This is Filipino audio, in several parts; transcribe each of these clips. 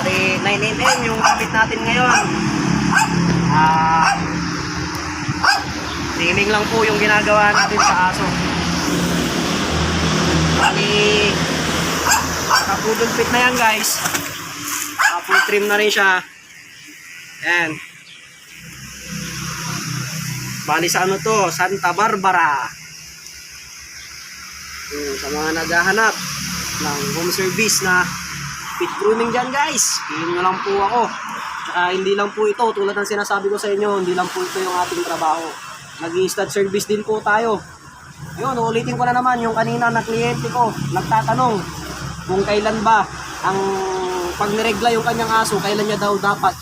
Bali, 9mm yung kapit natin ngayon. Ah, Timing lang po yung ginagawa natin sa aso. Bali, nakapudol fit na yan guys. Uh, full trim na rin siya. Ayan. Bali sa ano to? Santa Barbara. Yung sa mga naghahanap ng home service na pit grooming dyan guys. Nyo lang po ako. Tsaka hindi lang po ito, tulad ng sinasabi ko sa inyo, hindi lang po ito yung ating trabaho. nag stud service din po tayo. Yun, ulitin ko na naman yung kanina na kliyente ko, nagtatanong kung kailan ba ang pag niregla yung kanyang aso, kailan niya daw dapat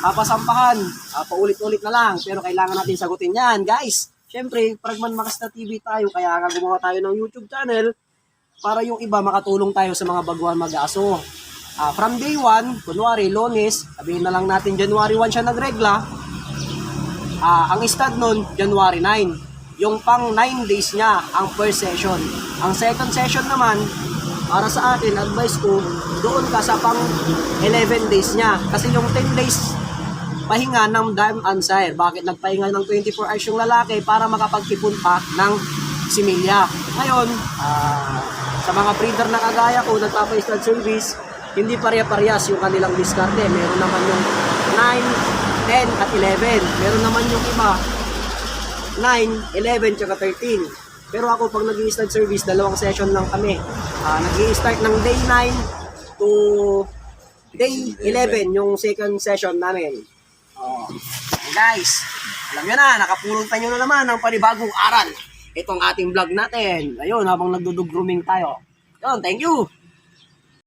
papasampahan. Uh, paulit-ulit na lang, pero kailangan natin sagutin yan, guys. Siyempre, Pragman Makasta TV tayo, kaya gumawa tayo ng YouTube channel para yung iba makatulong tayo sa mga baguhan mag-aso. Ah, from day 1, kunwari, lones, sabihin na lang natin January 1 siya nagregla, Ah, ang stud nun, January 9. Yung pang 9 days niya, ang first session. Ang second session naman, para sa atin, advice ko, doon ka sa pang 11 days niya. Kasi yung 10 days pahinga ng and sire. Bakit nagpahinga ng 24 hours yung lalaki para makapagtipon pa ng similya. Ngayon, ah, sa mga breeder na kagaya ko, nagpapa-stud service, hindi pare-parehas yung kanilang diskarte. Meron naman yung 9, 10 at 11. Meron naman yung iba 9, 11, tsaka 13. Pero ako pag nag start service, dalawang session lang kami. Ah, nag start ng day 9 to day 11 yung second session namin. Oh. Guys, alam nyo na, nakapulong tayo na naman ng panibagong aral. Itong ating vlog natin. Ayun, habang nagdudug grooming tayo. Yun, thank you.